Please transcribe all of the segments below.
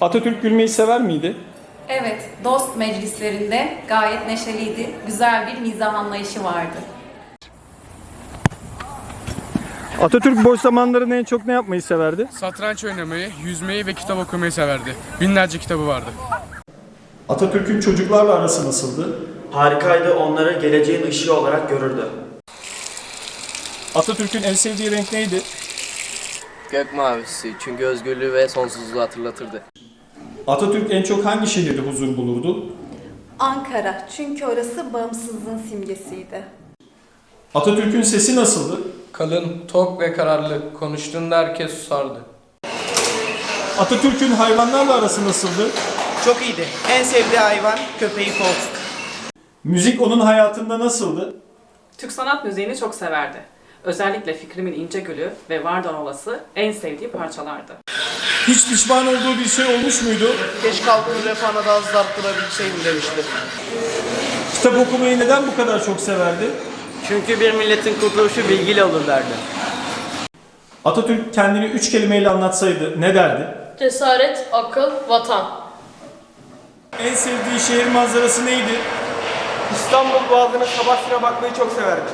Atatürk gülmeyi sever miydi? Evet, dost meclislerinde gayet neşeliydi. Güzel bir mizah anlayışı vardı. Atatürk boş zamanlarında en çok ne yapmayı severdi? Satranç oynamayı, yüzmeyi ve kitap okumayı severdi. Binlerce kitabı vardı. Atatürk'ün çocuklarla arası nasıldı? Harikaydı, onları geleceğin ışığı olarak görürdü. Atatürk'ün en sevdiği renk neydi? Gök mavisi çünkü özgürlüğü ve sonsuzluğu hatırlatırdı. Atatürk en çok hangi şehirde huzur bulurdu? Ankara çünkü orası bağımsızlığın simgesiydi. Atatürk'ün sesi nasıldı? Kalın, tok ve kararlı. Konuştuğunda herkes susardı. Atatürk'ün hayvanlarla arası nasıldı? Çok iyiydi. En sevdiği hayvan köpeği Fox. Müzik onun hayatında nasıldı? Türk sanat müziğini çok severdi. Özellikle Fikrimin İncegül'ü ve Vardan Olası en sevdiği parçalardı. Hiç pişman olduğu bir şey olmuş muydu? Keşke halkın refahına daha hızlı arttırabilseydim demişti. Kitap okumayı neden bu kadar çok severdi? Çünkü bir milletin kurtuluşu bilgiyle olur derdi. Atatürk kendini üç kelimeyle anlatsaydı ne derdi? Cesaret, akıl, vatan. En sevdiği şehir manzarası neydi? İstanbul Boğazı'nın sabah sıra bakmayı çok severdi.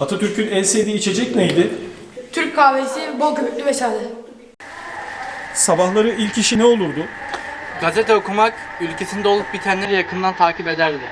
Atatürk'ün en sevdiği içecek neydi? Türk kahvesi, bol köpüklü ve sade. Sabahları ilk işi ne olurdu? Gazete okumak, ülkesinde olup bitenleri yakından takip ederdi.